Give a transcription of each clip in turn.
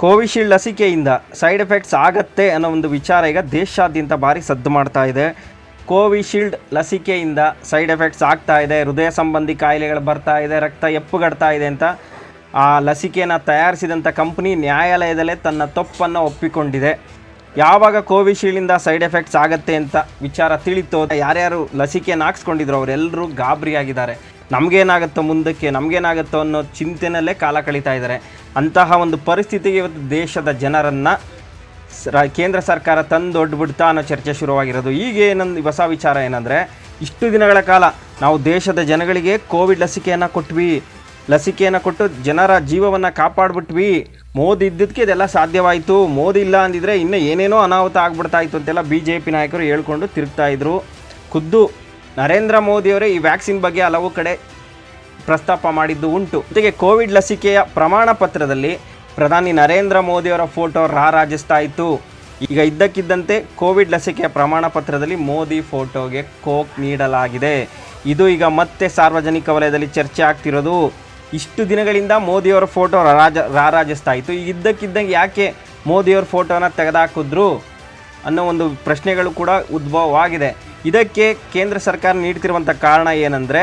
Covishield ಲಸಿಕೆಯಿಂದ side effects ಆಗತ್ತೆ ಅನ್ನೋ ಒಂದು ವಿಚಾರ ಈಗ ದೇಶಾದ್ಯಂತ ಭಾರಿ ಸದ್ದು ಮಾಡ್ತಾ ಇದೆ. ಕೋವಿಶೀಲ್ಡ್ ಲಸಿಕೆಯಿಂದ ಸೈಡ್ ಎಫೆಕ್ಟ್ಸ್ ಆಗ್ತಾ ಇದೆ, ಹೃದಯ ಸಂಬಂಧಿ ಕಾಯಿಲೆಗಳು ಬರ್ತಾ ಇದೆ, ರಕ್ತ ಎಪ್ಪುಗಡ್ತಾ ಇದೆ ಅಂತ ಆ ಲಸಿಕೆಯನ್ನು ತಯಾರಿಸಿದಂಥ ಕಂಪ್ನಿ ನ್ಯಾಯಾಲಯದಲ್ಲೇ ತನ್ನ ತಪ್ಪನ್ನು ಒಪ್ಪಿಕೊಂಡಿದೆ. ಯಾವಾಗ ಕೋವಿಶೀಲ್ಡಿಂದ ಸೈಡ್ ಎಫೆಕ್ಟ್ಸ್ ಆಗತ್ತೆ ಅಂತ ವಿಚಾರ ತಿಳಿತು ಯಾರ್ಯಾರು ಲಸಿಕೆಯನ್ನು ಹಾಕ್ಸ್ಕೊಂಡಿದ್ರು ಅವರೆಲ್ಲರೂ ಗಾಬರಿಯಾಗಿದ್ದಾರೆ. ನಮಗೇನಾಗುತ್ತೋ ಮುಂದಕ್ಕೆ, ನಮಗೇನಾಗುತ್ತೋ ಅನ್ನೋ ಚಿಂತೆನಲ್ಲೇ ಕಾಲ ಕಳೀತಾ ಇದ್ದಾರೆ. ಅಂತಹ ಒಂದು ಪರಿಸ್ಥಿತಿಗೆ ಇವತ್ತು ದೇಶದ ಜನರನ್ನು ಕೇಂದ್ರ ಸರ್ಕಾರ ತಂದೊಡ್ಬಿಡ್ತಾ ಅನ್ನೋ ಚರ್ಚೆ ಶುರುವಾಗಿರೋದು. ಈಗ ಏನೊಂದು, ಹೊಸ ವಿಚಾರ ಏನಂದರೆ, ಇಷ್ಟು ದಿನಗಳ ಕಾಲ ನಾವು ದೇಶದ ಜನಗಳಿಗೆ ಕೋವಿಡ್ ಲಸಿಕೆಯನ್ನು ಕೊಟ್ವಿ. ಲಸಿಕೆಯನ್ನು ಕೊಟ್ಟು ಜನರ ಜೀವವನ್ನು ಕಾಪಾಡಿಬಿಟ್ವಿ. ಮೋದಿ ಇದ್ದದಕ್ಕೆ ಇದೆಲ್ಲ ಸಾಧ್ಯವಾಯಿತು. ಮೋದಿ ಇಲ್ಲ ಅಂದಿದ್ರೆ ಇನ್ನೂ ಏನೇನೋ ಅನಾಹುತ ಆಗ್ಬಿಡ್ತಾ ಇತ್ತು ಅಂತೆಲ್ಲ ಬಿ ಜೆ ಪಿ ನಾಯಕರು ಹೇಳ್ಕೊಂಡು ತಿರುಗ್ತಾ ಇದ್ರು. ಖುದ್ದು ನರೇಂದ್ರ ಮೋದಿಯವರೇ ಈ ವ್ಯಾಕ್ಸಿನ್ ಬಗ್ಗೆ ಹಲವು ಕಡೆ ಪ್ರಸ್ತಾಪ ಮಾಡಿದ್ದು ಉಂಟು. ಜೊತೆಗೆ ಕೋವಿಡ್ ಲಸಿಕೆಯ ಪ್ರಮಾಣ ಪತ್ರದಲ್ಲಿ ಪ್ರಧಾನಿ ನರೇಂದ್ರ ಮೋದಿಯವರ ಫೋಟೋ ರಾರಾಜಿಸ್ತಾ ಇತ್ತು ಈಗ ಇದ್ದಕ್ಕಿದ್ದಂತೆ ಕೋವಿಡ್ ಲಸಿಕೆಯ ಪ್ರಮಾಣ ಪತ್ರದಲ್ಲಿ ಮೋದಿ ಫೋಟೋಗೆ ಕೋಕ್ ನೀಡಲಾಗಿದೆ. ಇದು ಈಗ ಮತ್ತೆ ಸಾರ್ವಜನಿಕ ವಲಯದಲ್ಲಿ ಚರ್ಚೆ ಆಗ್ತಿರೋದು. ಇಷ್ಟು ದಿನಗಳಿಂದ ಮೋದಿಯವರ ಫೋಟೋ ರಾಜ ರಾರಾಜಿಸ್ತಾ ಇತ್ತು ಈಗ ಇದ್ದಕ್ಕಿದ್ದಂಗೆ ಯಾಕೆ ಮೋದಿಯವ್ರ ಫೋಟೋನ ತೆಗೆದಾಕಿದ್ರು? ಅನ್ನೋ ಒಂದು ಪ್ರಶ್ನೆಗಳು ಕೂಡ ಉದ್ಭವವಾಗಿದೆ. ಇದಕ್ಕೆ ಕೇಂದ್ರ ಸರ್ಕಾರ ನೀಡ್ತಿರುವಂಥ ಕಾರಣ ಏನಂದರೆ,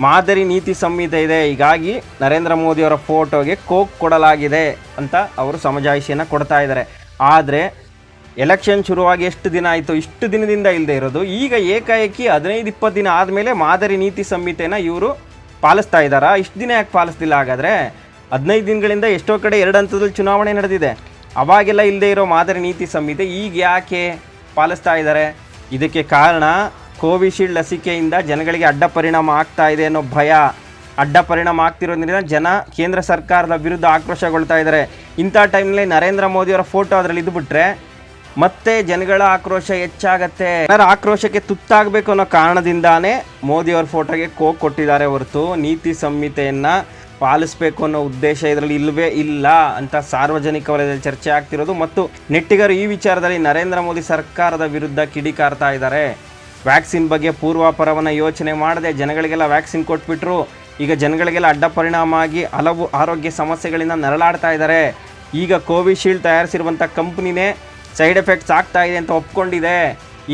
ಮಾದರಿ ನೀತಿ ಸಂಹಿತೆ ಇದೆ, ಹೀಗಾಗಿ ನರೇಂದ್ರ ಮೋದಿಯವರ ಫೋಟೋಗೆ ಕೋಕ್ ಕೊಡಲಾಗಿದೆ ಅಂತ ಅವರು ಸಮಜಾಯಿಷಿಯನ್ನು ಕೊಡ್ತಾ ಇದ್ದಾರೆ. ಆದರೆ, ಎಲೆಕ್ಷನ್ ಶುರುವಾಗಿ ಎಷ್ಟು ದಿನ ಆಯಿತು ಇಷ್ಟು ದಿನದಿಂದ ಇಲ್ಲದೆ ಇರೋದು, ಈಗ ಏಕಾಏಕಿ ಹದಿನೈದು, ಇಪ್ಪತ್ತು ದಿನ ಆದಮೇಲೆ ಮಾದರಿ ನೀತಿ ಸಂಹಿತೆನ ಇವರು ಪಾಲಿಸ್ತಾ ಇದ್ದಾರಾ? ಇಷ್ಟು ದಿನ ಯಾಕೆ ಪಾಲಿಸ್ತಿಲ್ಲ ಹಾಗಾದರೆ ಹದಿನೈದು ದಿನಗಳಿಂದ ಎಷ್ಟೋ ಕಡೆ ಎರಡು ಹಂತದಲ್ಲಿ ಚುನಾವಣೆ ನಡೆದಿದೆ. ಅವಾಗೆಲ್ಲ ಇಲ್ಲದೆ ಇರೋ ಮಾದರಿ ನೀತಿ ಸಂಹಿತೆ ಈಗ ಯಾಕೆ ಪಾಲಿಸ್ತಾ ಇದ್ದಾರೆ? ಇದಕ್ಕೆ ಕಾರಣ ಕೋವಿಶೀಲ್ಡ್ ಲಸಿಕೆಯಿಂದ ಜನಗಳಿಗೆ ಅಡ್ಡ ಪರಿಣಾಮ ಆಗ್ತಾ ಇದೆ ಅನ್ನೋ ಭಯ. ಅಡ್ಡ ಪರಿಣಾಮ ಆಗ್ತಿರೋದ್ರಿಂದ ಜನ ಕೇಂದ್ರ ಸರ್ಕಾರದ ವಿರುದ್ಧ ಆಕ್ರೋಶಗೊಳ್ತಾ ಇದ್ದಾರೆ. ಇಂಥ ಟೈಮ್ನಲ್ಲಿ ನರೇಂದ್ರ ಮೋದಿಯವರ ಫೋಟೋ ಅದರಲ್ಲಿ ಇದ್ಬಿಟ್ರೆ ಮತ್ತೆ ಜನಗಳ ಆಕ್ರೋಶ ಹೆಚ್ಚಾಗತ್ತೆ. ಜನರ ಆಕ್ರೋಶಕ್ಕೆ ತುತ್ತಾಗಬೇಕು ಅನ್ನೋ ಕಾರಣದಿಂದಾನೇ ಮೋದಿಯವರ ಫೋಟೋಗೆ ಕೋಕ್ ಕೊಟ್ಟಿದ್ದಾರೆ ಹೊರತು ನೀತಿ ಸಂಹಿತೆಯನ್ನ ಪಾಲಿಸಬೇಕು ಅನ್ನೋ ಉದ್ದೇಶ ಇದರಲ್ಲಿ ಇಲ್ಲವೇ ಇಲ್ಲ ಅಂತ ಸಾರ್ವಜನಿಕ ವಲಯದಲ್ಲಿ ಚರ್ಚೆ ಆಗ್ತಿರೋದು. ಮತ್ತು ನೆಟ್ಟಿಗರು ಈ ವಿಚಾರದಲ್ಲಿ ನರೇಂದ್ರ ಮೋದಿ ಸರ್ಕಾರದ ವಿರುದ್ಧ ಕಿಡಿಕಾರ್ತಾ ಇದ್ದಾರೆ. ವ್ಯಾಕ್ಸಿನ್ ಬಗ್ಗೆ ಪೂರ್ವಾಪರವನ್ನು ಯೋಚನೆ ಮಾಡದೆ ಜನಗಳಿಗೆಲ್ಲ ವ್ಯಾಕ್ಸಿನ್ ಕೊಟ್ಬಿಟ್ರು. ಈಗ ಜನಗಳಿಗೆಲ್ಲ ಅಡ್ಡ ಪರಿಣಾಮ ಆಗಿ ಹಲವು ಆರೋಗ್ಯ ಸಮಸ್ಯೆಗಳಿಂದ ನರಳಾಡ್ತಾ ಇದ್ದಾರೆ. ಈಗ ಕೋವಿಶೀಲ್ಡ್ ತಯಾರಿಸಿರುವಂಥ ಕಂಪ್ನಿನೇ ಸೈಡ್ ಎಫೆಕ್ಟ್ಸ್ ಆಗ್ತಾ ಇದೆ ಅಂತ ಒಪ್ಕೊಂಡಿದೆ.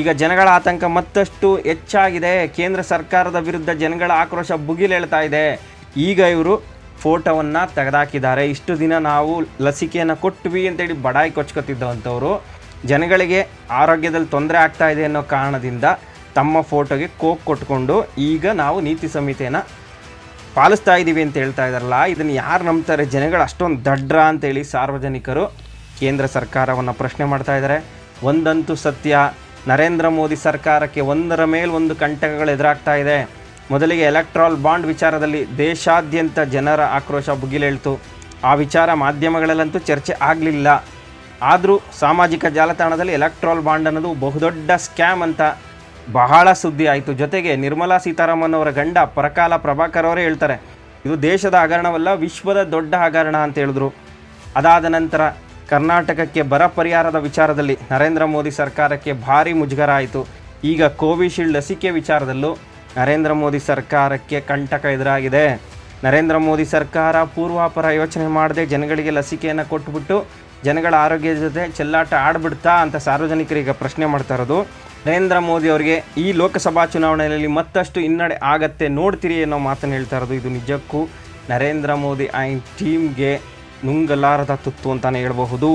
ಈಗ ಜನಗಳ ಆತಂಕ ಮತ್ತಷ್ಟು ಹೆಚ್ಚಾಗಿದೆ. ಕೇಂದ್ರ ಸರ್ಕಾರದ ವಿರುದ್ಧ ಜನಗಳ ಆಕ್ರೋಶ ಭುಗಿಲೇಳ್ತಾ ಇದೆ. ಈಗ ಇವರು ಫೋಟೋವನ್ನು ತೆಗೆದಾಕಿದ್ದಾರೆ. ಇಷ್ಟು ದಿನ ನಾವು ಲಸಿಕೆಯನ್ನು ಕೊಟ್ವಿ ಅಂತೇಳಿ ಬಡಾಯಿ ಕೊಚ್ಕೊತಿದ್ದವಂಥವ್ರು ಜನಗಳಿಗೆ ಆರೋಗ್ಯದಲ್ಲಿ ತೊಂದರೆ ಆಗ್ತಾ ಇದೆ ಅನ್ನೋ ಕಾರಣದಿಂದ ತಮ್ಮ ಫೋಟೋಗೆ ಕೋಕ್ ಕೊಟ್ಕೊಂಡು ಈಗ ನಾವು ನೀತಿ ಸಂಹಿತೆಯನ್ನು ಪಾಲಿಸ್ತಾ ಇದ್ದೀವಿ ಅಂತ ಹೇಳ್ತಾ ಇದ್ದಾರಲ್ಲ, ಇದನ್ನು ಯಾರು ನಂಬ್ತಾರೆ? ಜನಗಳು ಅಷ್ಟೊಂದು ದಡ್ರ ಅಂತೇಳಿ ಸಾರ್ವಜನಿಕರು ಕೇಂದ್ರ ಸರ್ಕಾರವನ್ನು ಪ್ರಶ್ನೆ ಮಾಡ್ತಾ ಇದ್ದಾರೆ. ಒಂದಂತೂ ಸತ್ಯ, ನರೇಂದ್ರ ಮೋದಿ ಸರ್ಕಾರಕ್ಕೆ ಒಂದರ ಮೇಲೆ ಒಂದು ಕಂಟಕಗಳು ಎದುರಾಗ್ತಾ ಇದೆ. ಮೊದಲಿಗೆ ಎಲೆಕ್ಟ್ರಾಲ್ ಬಾಂಡ್ ವಿಚಾರದಲ್ಲಿ ದೇಶಾದ್ಯಂತ ಜನರ ಆಕ್ರೋಶ ಭುಗಿಲೇಳ್ತು ಆ ವಿಚಾರ ಮಾಧ್ಯಮಗಳಲ್ಲಂತೂ ಚರ್ಚೆ ಆಗಲಿಲ್ಲ. ಆದರೂ ಸಾಮಾಜಿಕ ಜಾಲತಾಣದಲ್ಲಿ ಎಲೆಕ್ಟ್ರಾಲ್ ಬಾಂಡ್ ಅನ್ನೋದು ಬಹುದೊಡ್ಡ ಸ್ಕ್ಯಾಮ್ ಅಂತ ಬಹಳ ಸುದ್ದಿ ಆಯಿತು. ಜೊತೆಗೆ ನಿರ್ಮಲಾ ಸೀತಾರಾಮನ್ ಅವರ ಗಂಡ ಪರಕಾಲ ಪ್ರಭಾಕರ್ ಅವರೇ ಹೇಳ್ತಾರೆ. ಇದು ದೇಶದ ಹಗರಣವಲ್ಲ, ವಿಶ್ವದ ದೊಡ್ಡ ಹಗರಣ ಅಂತ ಹೇಳಿದ್ರು. ಅದಾದ ನಂತರ ಕರ್ನಾಟಕಕ್ಕೆ ಬರ ಪರಿಹಾರದ ವಿಚಾರದಲ್ಲಿ ನರೇಂದ್ರ ಮೋದಿ ಸರ್ಕಾರಕ್ಕೆ ಭಾರಿ ಮುಜುಗರ ಆಯಿತು. ಈಗ ಕೋವಿಶೀಲ್ಡ್ ಲಸಿಕೆ ವಿಚಾರದಲ್ಲೂ ನರೇಂದ್ರ ಮೋದಿ ಸರ್ಕಾರಕ್ಕೆ ಕಂಟಕ ಎದುರಾಗಿದೆ. ನರೇಂದ್ರ ಮೋದಿ ಸರ್ಕಾರ ಪೂರ್ವಾಪರ ಯೋಚನೆ ಮಾಡದೆ ಜನಗಳಿಗೆ ಲಸಿಕೆಯನ್ನು ಕೊಟ್ಟುಬಿಟ್ಟು ಜನಗಳ ಆರೋಗ್ಯದ ಜೊತೆ ಚೆಲ್ಲಾಟ ಆಡ್ಬಿಡ್ತಾ ಅಂತ ಸಾರ್ವಜನಿಕರಿಗೆ ಪ್ರಶ್ನೆ ಮಾಡ್ತಾ ಇರೋದು. ನರೇಂದ್ರ ಮೋದಿ ಅವರಿಗೆ ಈ ಲೋಕಸಭಾ ಚುನಾವಣೆಯಲ್ಲಿ ಮತ್ತಷ್ಟು ಹಿನ್ನಡೆ ಆಗತ್ತೆ ನೋಡ್ತೀರಿ ಅನ್ನೋ ಮಾತನ್ನು ಹೇಳ್ತಾ ಇರೋದು. ಇದು ನಿಜಕ್ಕೂ ನರೇಂದ್ರ ಮೋದಿ ಆ್ಯಂಡ್ ಟೀಮ್ಗೆ ನುಂಗಲಾರದ ತುತ್ತು ಅಂತಲೇ ಹೇಳಬಹುದು.